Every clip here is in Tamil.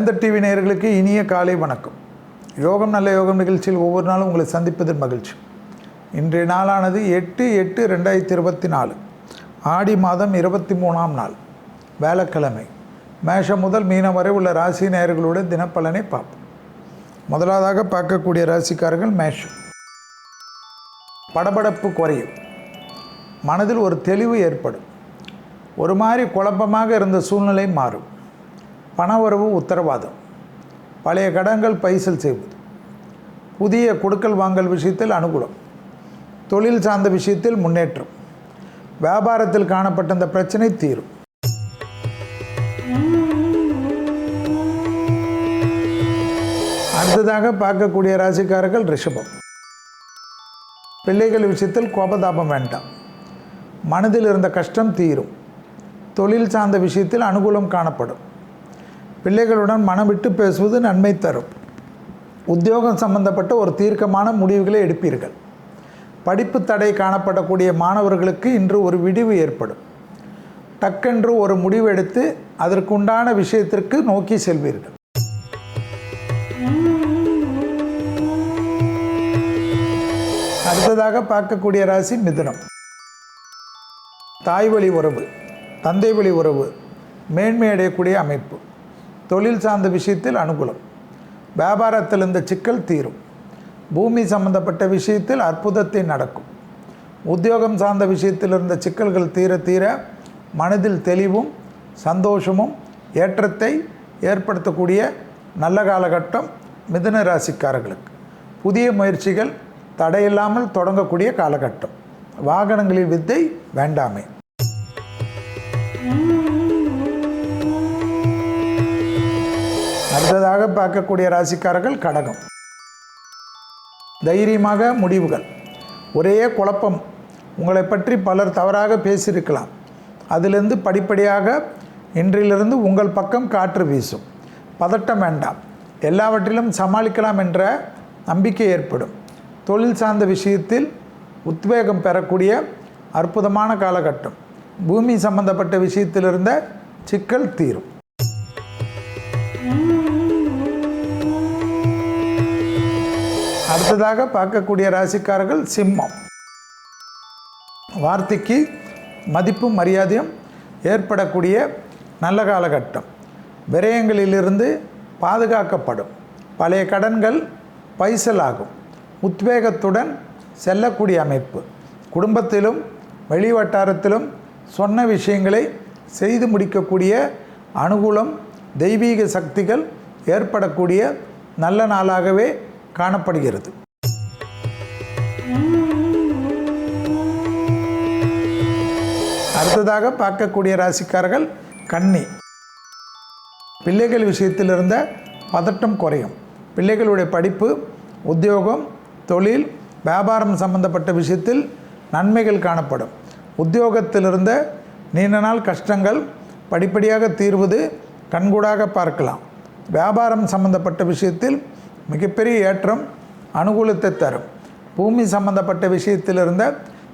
வேந்தர் டிவி நேயர்களுக்கு இனிய காலை வணக்கம். யோகம் நல்ல யோகம் நிகழ்ச்சியில் ஒவ்வொரு நாளும் உங்களை சந்திப்பதில் மகிழ்ச்சி. இன்றைய நாளானது எட்டு எட்டு ரெண்டாயிரத்தி இருபத்தி நாலு. ஆடி மாதம் இருபத்தி மூணாம் நாள். வேலைக்கிழமை மேஷம் முதல் மீனம் வரை உள்ள ராசி நேயர்களுடைய தினப்பலனை பார்ப்போம். முதலாவதாக பார்க்கக்கூடிய ராசிக்காரர்கள் மேஷம். படபடப்பு குறையும். மனதில் ஒரு தெளிவு ஏற்படும். ஒரு மாதிரி குழப்பமாக இருந்த சூழ்நிலை மாறும். பணவரவு உத்தரவாதம். பழைய கடன்கள் பைசல் செய்வது. புதிய கொடுக்கல் வாங்கல் விஷயத்தில் அனுகூலம். தொழில் சார்ந்த விஷயத்தில் முன்னேற்றம். வியாபாரத்தில் காணப்பட்ட இந்த பிரச்சனை தீரும். அடுத்ததாக பார்க்கக்கூடிய ராசிக்காரர்கள் ரிஷபம். பிள்ளைகள் விஷயத்தில் கோபதாபம் வேண்டாம். மனதில் இருந்த கஷ்டம் தீரும். தொழில் சார்ந்த விஷயத்தில் அனுகூலம் காணப்படும். பிள்ளைகளுடன் மனம் விட்டு பேசுவது நன்மை தரும். உத்தியோகம் சம்பந்தப்பட்ட ஒரு தீர்க்கமான முடிவுகளை எடுப்பீர்கள். படிப்பு தடை காணப்படக்கூடிய மாணவர்களுக்கு இன்று ஒரு விடிவு ஏற்படும். டக்கென்று ஒரு முடிவு எடுத்து அதற்குண்டான விஷயத்திற்கு நோக்கி செல்வீர்கள். அடுத்ததாக பார்க்கக்கூடிய ராசி மிதுனம். தாய் வழி உறவு தந்தை வழி உறவு மேன்மை அடையக்கூடிய அமைப்பு. தொழில் சார்ந்த விஷயத்தில் அனுகூலம். வியாபாரத்தில் இந்த சிக்கல் தீரும். பூமி சம்பந்தப்பட்ட விஷயத்தில் அற்புதத்தை நடக்கும். உத்தியோகம் சார்ந்த விஷயத்தில் இருந்த சிக்கல்கள் தீர தீர மனதில் தெளிவும் சந்தோஷமும் ஏற்றத்தை ஏற்படுத்தக்கூடிய நல்ல காலகட்டம் மிதுன ராசிக்காரர்களுக்கு. புதிய முயற்சிகள் தடையில்லாமல் தொடங்கக்கூடிய காலகட்டம். வாகனங்களில் வித்தை வேண்டாமே. அடுத்ததாக பார்க்கக்கூடிய ராசிக்காரர்கள் கடகம். தைரியமாக முடிவுகள். ஒரே குழப்பம். உங்களை பற்றி பலர் தவறாக பேசியிருக்கலாம். அதிலிருந்து படிப்படியாக இன்றிலிருந்து உங்கள் பக்கம் காற்று வீசும். பதட்டம் வேண்டாம். எல்லாவற்றிலும் சமாளிக்கலாம் என்ற நம்பிக்கை ஏற்படும். தொழில் சார்ந்த விஷயத்தில் உத்வேகம் பெறக்கூடிய அற்புதமான காலகட்டம். பூமி சம்பந்தப்பட்ட விஷயத்திலிருந்த சிக்கல் தீரும். அடுத்ததாக பார்க்கக்கூடிய ராசிக்காரர்கள் சிம்மம். வார்த்தைக்கு மதிப்பும் மரியாதையும் ஏற்படக்கூடிய நல்ல காலகட்டம். விரயங்களிலிருந்து பாதுகாக்கப்படும். பழைய கடன்கள் பைசலாகும். உத்வேகத்துடன் செல்லக்கூடிய அமைப்பு. குடும்பத்திலும் வெளி வட்டாரத்திலும் சொன்ன விஷயங்களை செய்து முடிக்கக்கூடிய அனுகூலம் தெய்வீக சக்திகள் ஏற்படக்கூடிய நல்ல நாளாகவே காணப்படுகிறது. அடுத்ததாக பார்க்கக்கூடிய ராசிக்காரர்கள் கன்னி. பிள்ளைகள் விஷயத்தில் இருந்த பதட்டம் குறையும். பிள்ளைகளுடைய படிப்பு உத்தியோகம் தொழில் வியாபாரம் சம்பந்தப்பட்ட விஷயத்தில் நன்மைகள் காணப்படும். உத்தியோகத்தில் இருந்த நீண்ட நாள் கஷ்டங்கள் படிப்படியாக தீர்வது கண்கூடாக பார்க்கலாம். வியாபாரம் சம்பந்தப்பட்ட விஷயத்தில் மிகப்பெரிய ஏற்றம் அனுகூலத்தை தரும். பூமி சம்பந்தப்பட்ட விஷயத்தில் இருந்த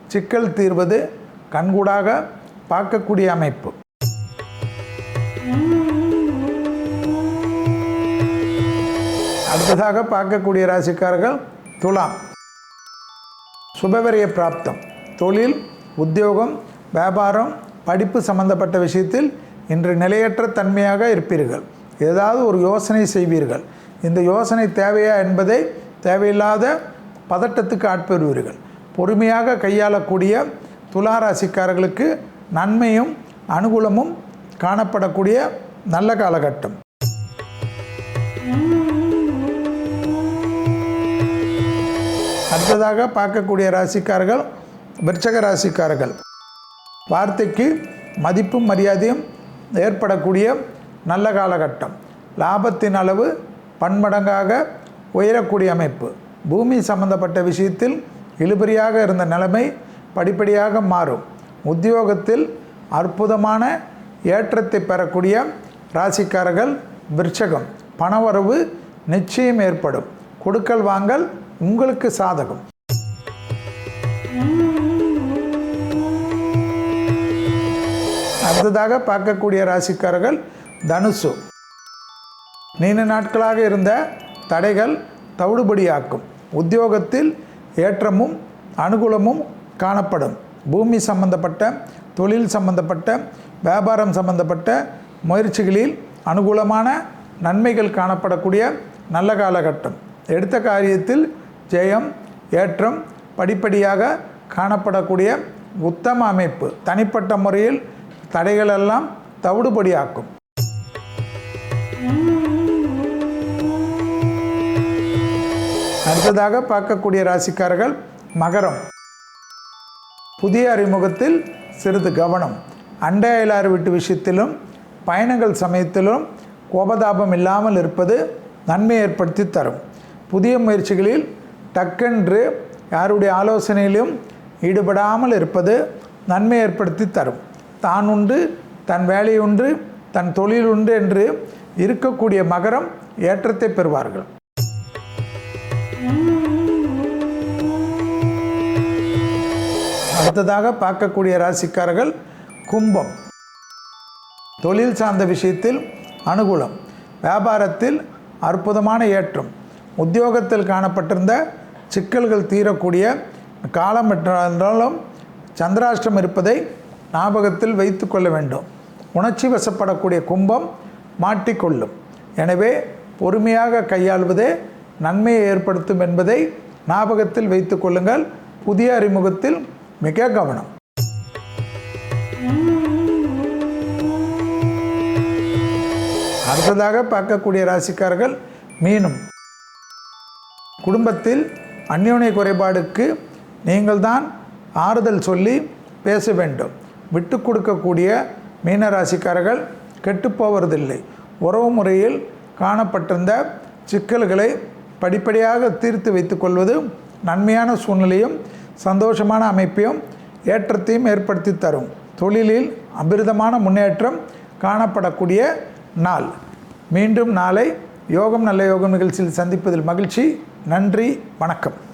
சிக்கல் தீர்வது கண்கூடாக பார்க்கக்கூடிய அமைப்பு. அடுத்ததாக பார்க்கக்கூடிய ராசிக்காரர்கள் துலாம். சுபவரிய பிராப்தம். தொழில் உத்தியோகம் வியாபாரம் படிப்பு சம்பந்தப்பட்ட விஷயத்தில் இன்று நிலையற்ற தன்மையாக இருப்பீர்கள். ஏதாவது ஒரு யோசனை செய்வீர்கள். இந்த யோசனை தேவையா என்பதை தேவையில்லாத பதட்டத்துக்கு ஆட்பெறுவீர்கள். பொறுமையாக கையாளக்கூடிய துலா ராசிக்காரர்களுக்கு நன்மையும் அனுகூலமும் காணப்படக்கூடிய நல்ல காலகட்டம். அடுத்ததாக பார்க்கக்கூடிய ராசிக்காரர்கள் விருச்சக ராசிக்காரர்கள். வார்த்தைக்கு மதிப்பும் மரியாதையும் ஏற்படக்கூடிய நல்ல காலகட்டம். லாபத்தின் அளவு பன்மடங்காக உயரக்கூடிய அமைப்பு. பூமி சம்பந்தப்பட்ட விஷயத்தில் இழுபறியாக இருந்த நிலைமை படிப்படியாக மாறும். உத்தியோகத்தில் அற்புதமான ஏற்றத்தை பெறக்கூடிய ராசிக்காரர்கள் விற்சகம் பணவரவு நிச்சயம் ஏற்படும். கொடுக்கல் வாங்கல் உங்களுக்கு சாதகம். அடுத்ததாக பார்க்கக்கூடிய ராசிக்காரர்கள் தனுசு. நீண்ட நாட்களாக இருந்த தடைகள் தவிடுபடியாக்கும். உத்தியோகத்தில் ஏற்றமும் அனுகூலமும் காணப்படும். பூமி சம்பந்தப்பட்ட தொழில் சம்பந்தப்பட்ட வியாபாரம் சம்பந்தப்பட்ட முயற்சிகளில் அனுகூலமான நன்மைகள் காணப்படக்கூடிய நல்ல காலகட்டம். எடுத்த காரியத்தில் ஜெயம் ஏற்றம் படிப்படியாக காணப்படக்கூடிய உத்தம அமைப்பு. தனிப்பட்ட முறையில் தடைகளெல்லாம் தவிடுபடியாக்கும். அடுத்ததாக பார்க்கக்கூடிய ராசிக்காரர்கள் மகரம். புதிய அறிமுகத்தில் சிறிது கவனம். அண்டை அயலாறு வீட்டு விஷயத்திலும் பயணங்கள் சமயத்திலும் கோபதாபம் இல்லாமல் இருப்பது நன்மை ஏற்படுத்தி தரும். புதிய முயற்சிகளில் டக்கென்று யாருடைய ஆலோசனையிலும் ஈடுபடாமல் இருப்பது நன்மை ஏற்படுத்தி தரும். தான் உண்டு தன் வேலையுண்டு தன் தொழில் உண்டு என்று இருக்கக்கூடிய மகரம் ஏற்றத்தை பெறுவார்கள். அடுத்ததாக பார்க்கக்கூடிய ராசிக்காரர்கள் கும்பம். தொழில் சார்ந்த விஷயத்தில் அனுகூலம் வியாபாரத்தில் அற்புதமான ஏற்றம் உத்தியோகத்தில் காணப்பட்டிருந்த சிக்கல்கள் தீரக்கூடிய காலம் என்றாலும் சந்திராஷ்டம் இருப்பதை ஞாபகத்தில் வைத்து கொள்ள வேண்டும். உணர்ச்சி வசப்படக்கூடிய கும்பம் மாட்டிக்கொள்ளும். எனவே பொறுமையாக கையாள்வதே நன்மையை ஏற்படுத்தும் என்பதை ஞாபகத்தில் வைத்து கொள்ளுங்கள். புதிய அறிமுகத்தில் மிக கவனம். அடுத்ததாக பார்க்கக்கூடிய ராசிக்காரர்கள் மீனும். குடும்பத்தில் அந்யோன்ய குறைபாடுக்கு நீங்கள் தான் ஆறுதல் சொல்லி பேச வேண்டும். விட்டு கொடுக்கக்கூடிய மீன ராசிக்காரர்கள் கெட்டுப்போவதில்லை உறவு முறையில் காணப்பட்டிருந்த சிக்கல்களை படிப்படியாக தீர்த்து வைத்துக்கொள்வது நன்மையான சூழ்நிலையும் சந்தோஷமான அமைப்பையும் ஏற்றத்தையும் ஏற்படுத்தி தரும். தொழிலில் அபிரிதமான முன்னேற்றம் காணப்படக்கூடிய நாள். மீண்டும் நாளை யோகம் நல்ல யோகம் நிகழ்ச்சியில் சந்திப்பதில் மகிழ்ச்சி. நன்றி. வணக்கம்.